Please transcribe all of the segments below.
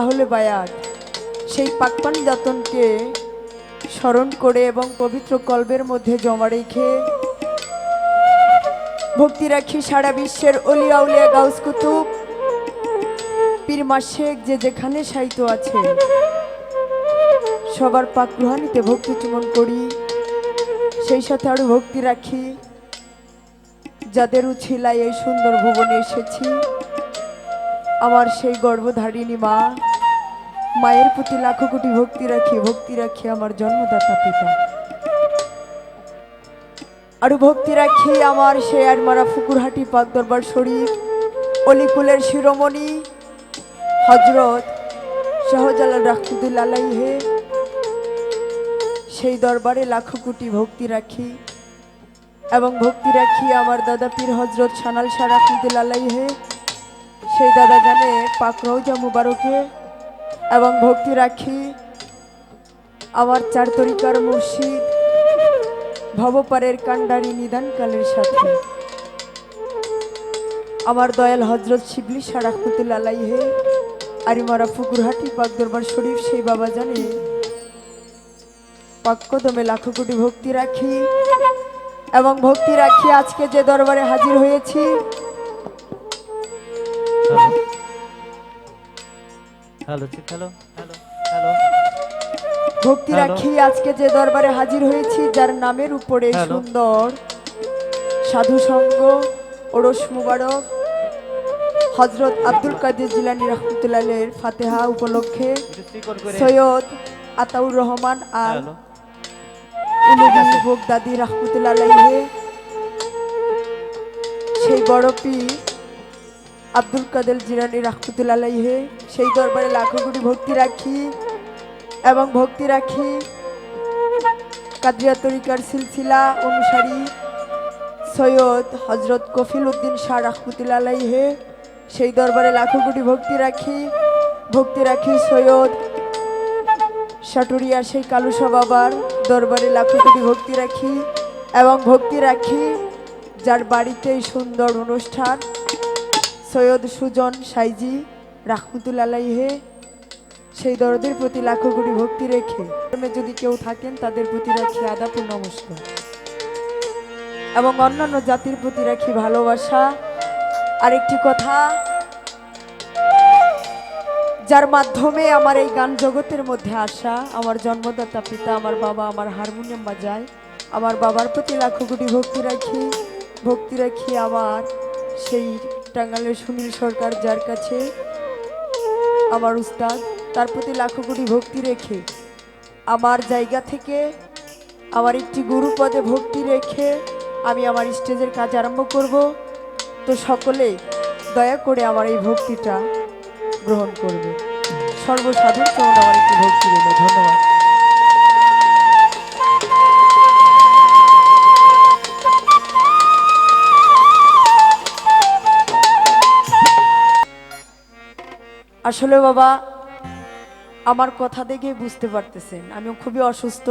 আহলে বায়াত। সেই পাকপান যাতনকে স্মরণ করে এবং পবিত্র কল্পের মধ্যে জমা রেখে ভক্তি রাখি সারা বিশ্বের অলি আউলিয়া গাউস কুতুব, পীর মাসেক যে যেখানে সাহিত্য আছে। সবার পাক রুহানিতে ভক্তি চুমন করি, সেই সাথে আরও ভক্তি রাখি। যাদের উছিলায় এই সুন্দর ভুবনে এসেছি, আমার সেই গর্ভধারিণী মা মায়ের প্রতি লাখো কোটি ভক্তি রাখি ভক্তি রাখি আমার জন্মদাতা পিতা। আর ভক্তি রাখি আমার সেই আরমারা ফুকুরহাটি পাক দরবার শরীফ অলিকুলের শিরোমণি, হজরত শাহজালাল রাখতুদুল আলাইহে। সেই দরবারে লাখো কোটি ভক্তি রাখি এবং ভক্তি রাখি আমার দাদা পীর হজরত সানাল শাহ রাখতুদুল আলাইহে। সেই দাদা জানে পাক রৌজা মুবারকে এবং ভক্তি রাখি আমার চার তরিকার মুর্শিদ ভবপারের কান্ডারি নিদানকালের সাথে। আমার দয়াল হজরত শিবলি শাহ রাহমতুল্লা আলাইহে, আরিমারা ফুকুরহাটি পাক দরবার শরীফ সেই বাবা জানে। পাক্কদমে লাখো কোটি ভক্তি রাখি এবং ভক্তি রাখি আজকে যে দরবারে হাজির হয়েছি। হ্যালো হ্যালো হ্যালো হ্যালো ভক্তি রাখি আজকে যে দরবারে হাজির হয়েছি যার নামের উপরে সুন্দর সাধু সঙ্গ ওরস মুবারক হজরত আব্দুল কাদের জিলানি রহমতুল্লাহের ফাতেহা উপলক্ষে সৈয়দ আতাউর রহমান আর উলুবি বোগদাদি রহমতুল্লাহ সেই বড় পীর আব্দুল কাদের জিরানি রহমতুল্লাহ সেই দরবারে লাখো কোটি ভক্তি রাখি এবং ভক্তি রাখি কাদিয়া তরিকার সিলসিলা অনুসারী সৈয়দ হজরত কফিল উদ্দিন শাহ আলাইহে, সেই দরবারে লাখো কোটি ভক্তি রাখি ভক্তি রাখি সৈয়দ সাটুরিয়ার সেই কালুসা বাবার দরবারে লাখো কোটি ভক্তি রাখি এবং ভক্তি রাখি যার বাড়িতে সুন্দর অনুষ্ঠান সৈয়দ সুজন সাইজি রাহমতুল আলাইহে, সেই দরদের প্রতি লাখো কোটি ভক্তি রেখে যদি কেউ থাকেন, তাদের প্রতি রাখি আদাপুর নমস্কার। এবং অন্যান্য জাতির প্রতি রাখি ভালোবাসা। আরেকটি কথা, যার মাধ্যমে আমার এই গান জগতের মধ্যে আসা, আমার জন্মদাতা পিতা, আমার বাবা, আমার হারমোনিয়াম বাজায়, আমার বাবার প্রতি লাখো কোটি ভক্তি রাখি ভক্তি রাখি আমার সেই টাঙ্গালের সুনীল সরকার, যার কাছে আমার উস্তাদ, তার প্রতি লাখো কোটি ভক্তি রেখে, আমার জায়গা থেকে আমার একটি গুরুপদে ভক্তি রেখে আমি আমার স্টেজের কাজ আরম্ভ করব। তো সকলে দয়া করে আমার এই ভক্তিটা গ্রহণ করবে। সর্বসাধারণ আমার একটি ভক্তি রইল। ধন্যবাদ। আসলে বাবা, আমার কথা দেখে বুঝতে পারতেছেন। আমি খুবই অসুস্থ।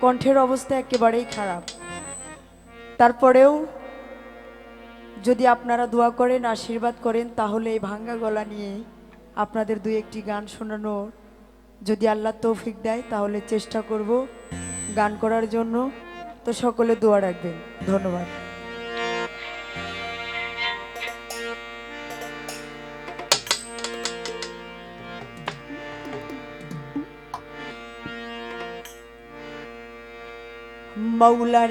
কণ্ঠের অবস্থা একেবারেই খারাপ। তারপরেও যদি আপনারা দোয়া করেন, আশীর্বাদ করেন, তাহলে এই ভাঙ্গা গলা নিয়ে আপনাদের দুই একটি গান শোনানোর যদি আল্লাহ তৌফিক দেয়, তাহলে চেষ্টা করব গান করার জন্য। তো সকলে দোয়া রাখবেন। ধন্যবাদ। মৌলা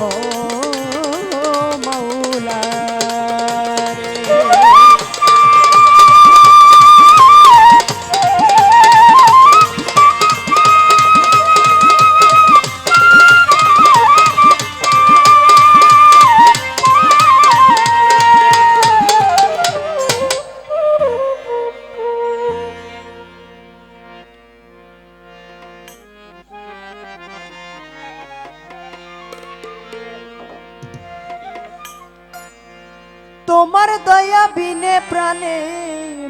ও তোমার দয়া বিনে প্রাণে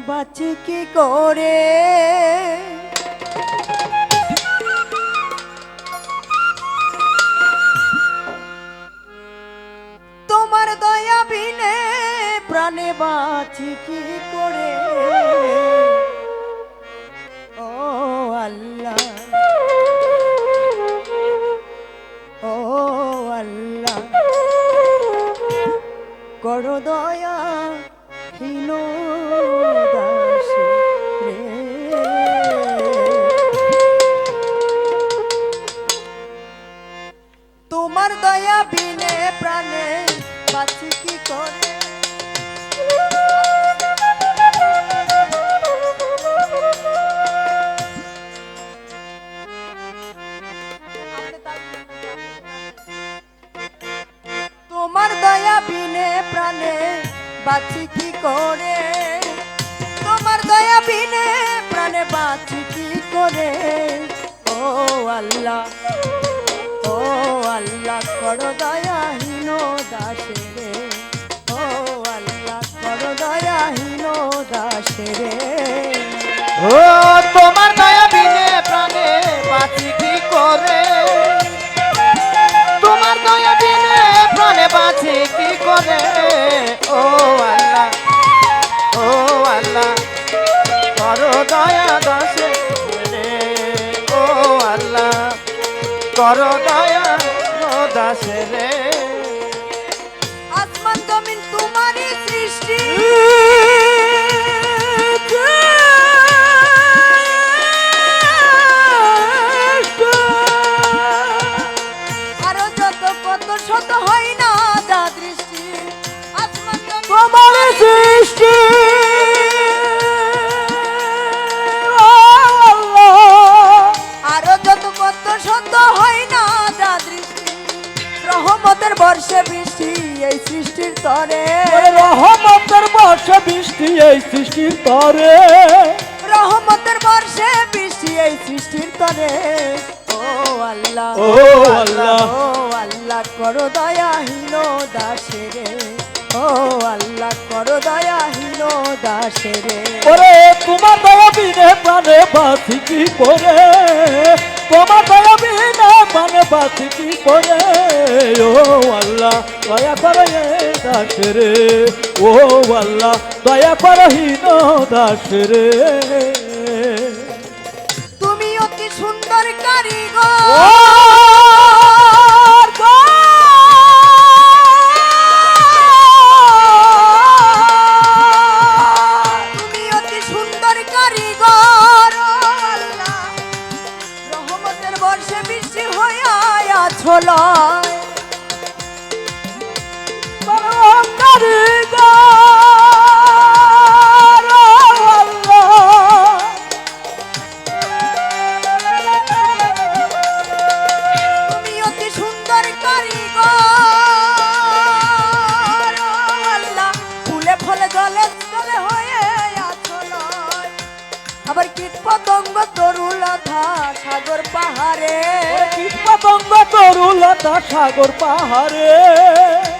বাঁচি কি করে? তোমার দয়া বিনে প্রাণে বাঁচি কি করে? বাঁচি কি করে? তোমার দয়া বিনে প্রাণে বাঁচি কি করে? ও আল্লাহ ও আল্লাহ, করো দয়াহীন দাসে রে। ও আল্লাহ, করো দয়াহীন দাসে রে। ও তোমার দয়া বিনে প্রাণে বাঁচি কি করে? তোমার দয়া বিনে প্রাণে বাঁচি কি করে? করো দয়া ও রে বৃষ্টি এই সৃষ্টির তরে। রহমতের বর্ষে বৃষ্টি এই সৃষ্টির তরে। ও আল্লাহ ও আল্লাহ। ও আল্লাহ করো দয়াহীন দাসে রে। ও আল্লাহ করো দয়াহীন দাসে রে। ওরে তোমার দয়া বিনে প্রাণে বাঁচি কি করে? তোমার দয়া বিনে মানে বাঁচি কি করে? ও আল্লাহ দয়া করে দাস রে। ও আল্লাহ দয়া করে হীন দাস রে। তুমি অতি সুন্দর কারিগর। dolor. সাগর পাহাড়ে।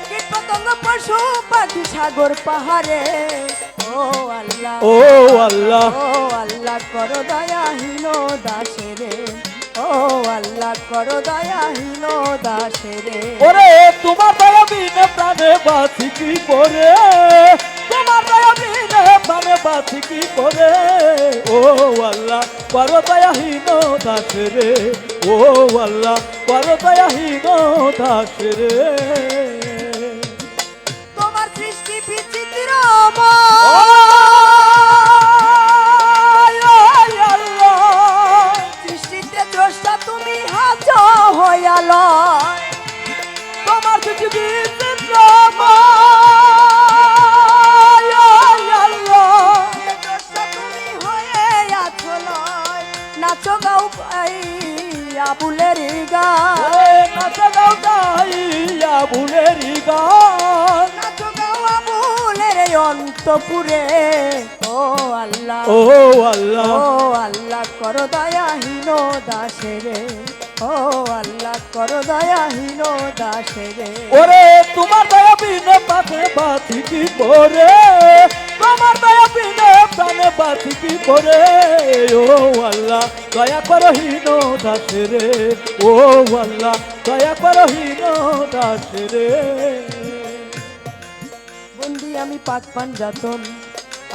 কীট পতঙ্গ পশু পাখি সাগর পাহাড়ে। ও আল্লাহ ও আল্লাহ। ও আল্লাহ করো দয়াহীন দাসে রে ও আল্লাহ করো দয়াহীন দাসে রে ওরে তোমার দয়া বিনে প্রাণে বাঁচি কি করে? তোমার দয়া বিনে প্রাণে বাঁচি কি করে? ও আল্লাহ করো দয়াহীন ও আল্লাহ পরদয়াহীন দাস তোমার সৃষ্টি বিচিত্র ভুলেরি গান গাইয়া ভুলেরি গান অন্তপুরে। ও আল্লাহ ও আল্লাহ। ও আল্লাহ কর দয়াহীন দাসের। ও আল্লাহ কর ওরে তোমার দয়া বিনে পাশে বাঁচি কি করে? তোমার দয়া বিনে প্রাণে বাঁচি কি করে? ও আল্লাহ দয়া করো হীন দাসে রে। ও আল্লাহ দয়া করো হীন দাসে রে। বন্দি আমি পাক পান যাতন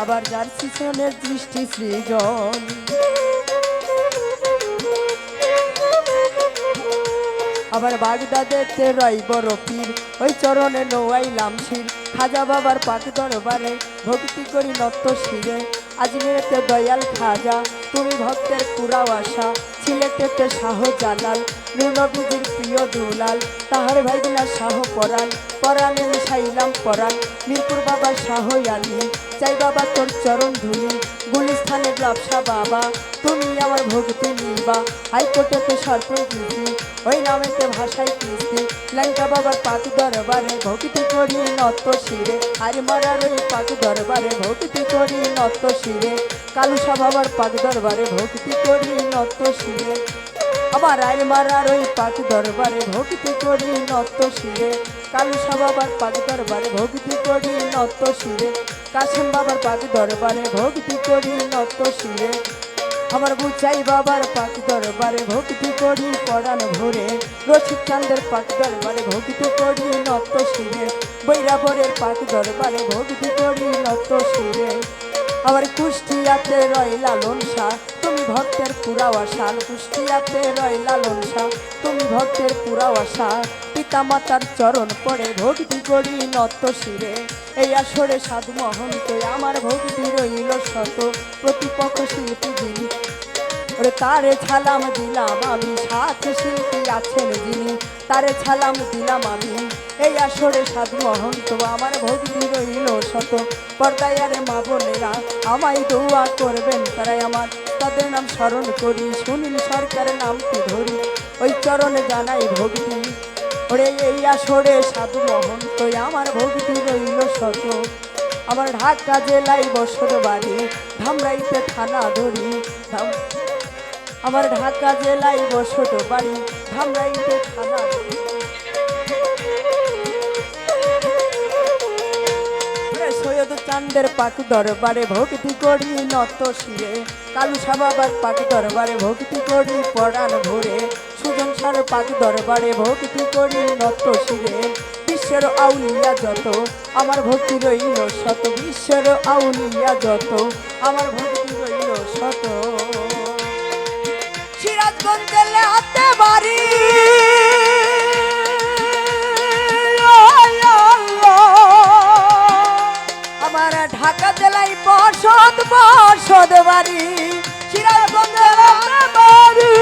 আবার যার শিশনের দৃষ্টি সৃজন। আবার বাগদাদেতে রই বড় পীর। ওই চরণে নোয়াইলাম শির। খাজা বাবার পাক দরবারে ভক্তি করি নত শিরে। আজমিরেতে দয়াল খাজা, তুমি ভক্তের পুরাও আশা। সিলেটেতে শাহ জালাল নুনবীজির প্রিয় দুলাল। তাহার ভাইগুলা শাহ পরাণ, পরাণে মিশাইলাম পরাণ। মিরপুর বাবা শাহ আলী চাই বাবা তোর চরণ ধুলি। গুলিস্থানের ব্যবসা বাবা, তুমি আমার ভক্তি নিবা। হাইকোর্টেতে কৃষি ওই নামেতে ভাষায় কৃষি লঙ্কা বাবার পাক দরবারে ভক্তি করি নত শিরে। আর মারার ওই পাক দরবারে ভক্তি করি নত শিরে। কালুসা বাবার পাক দরবারে ভক্তি করি নত শিরে। আমার আইন মারার ওই পাক দরবারে ভক্তি করি নত শিরে। কালুসা বাবার পাক দরবারে ভক্তি করি নত শিরে। কাশেম বাবার পাক দরবারে ভক্তি করি নত শিরে। আমার বুচাই বাবার পাক দরবারে, ভক্তি করি পড়ান ভরে। রশিদ চান্দের পাক দরবারে, ভক্তি করি নত শিরে। বৈরাবরের পাক দরবারে, ভক্তি করি নত শিরে। আবার কুষ্টিয়াতে রয় লালন শাহ, তুমি ভক্তের পুরাও আশা। কুষ্টিয়াতে রয় লালন শাহ, তুমি ভক্তের পুরাও আশা। পিতা মাতার চরণ পড়ে, ভক্তি করি নত শিরে। এই আসরে সাধু মহন্ত, আমার ভক্তি রইল শত। প্রতিপক্ষ শিল্পী তারে ছালাম দিলাম আমি সাথে শিল্পী আছেন যিনি। তারে ছালাম দিলাম আমি। এই আসরে সাধু মহন্ত আমার ভক্তি রইল শত। পর্দায় আরে মা বোনেরা আমায় দোয়া করবেন, তারাই আমার। তাদের নাম স্মরণ করি, সুনীল সরকারের নামটি ধরি। ওই চরণে জানাই ভক্তি। ওরে এই আসরে সাধু মহন্ত আমার ভক্তি রইল শত। আমার ঢাকা জেলায় বসর বাড়ি, ধামরাইতে থানা ধরি। আমার ঢাকা জেলায় বসত বাড়ি ধামরাইতে। ওরে সৈয়দ চান্দের পাক দরবারে ভক্তি করি নত শিরে, কালু বাবার পাক দরবারে ভক্তি করি পড়ান ভরে, সুজন সার পাক দরবারে ভক্তি করি নত শিরে। বিশ্বের আউলিয়া যত, আমার ভক্তি রইল শত। বিশ্বের আউলিয়া যত, আমার ভক্তি রইল শত। সিরাজগঞ্জে হাতে বাড়ি। আমার ঢাকা জেলায় বসত বসত বাড়ি। সিরাজগঞ্জে বাড়ি।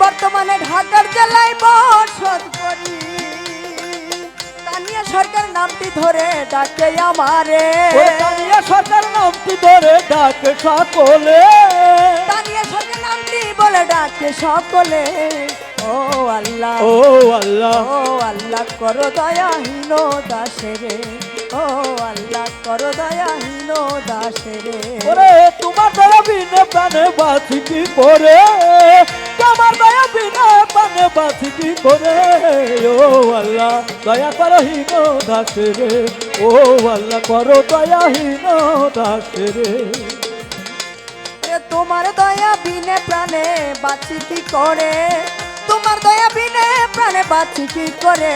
বর্তমানে ঢাকার জেলায় বসত করি। তানিয়া সরকার নামটি ধরে ডাকে আমারে। তানিয়া সরকার নামটি ধরে ডাকে সকলে। তানিয়া সরকার নামটি বলে ডাকে সকলে। ও আল্লাহ ও আল্লাহ। ও আল্লাহ করো দয়াহীন দাসেরে। ও আল্লাহ করো দয়াহীন দাসেরে ওরে তোমার দয়া বিনে প্রাণে বাঁচি কি করে? তোমার দয়া বিনে প্রাণে বাঁচি কি করে? ও আল্লাহ দয়া করো হীন দাসে রে। ও আল্লাহ করো দয়া হীন দাসে রে। তোমার দয়া বিনে প্রাণে বাঁচি কি করে? তোমার দয়া বিনে প্রাণে বাঁচি কি করে?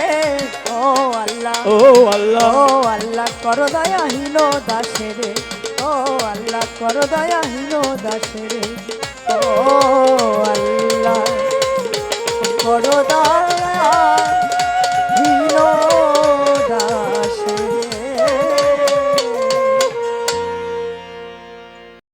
ও আল্লাহ ও আল্লাহ। ও আল্লাহ করো দয়াহীন দাসেরে ও আল্লাহ করো দয়াহীন দাসেরে ও আল্লাহ করো দয়া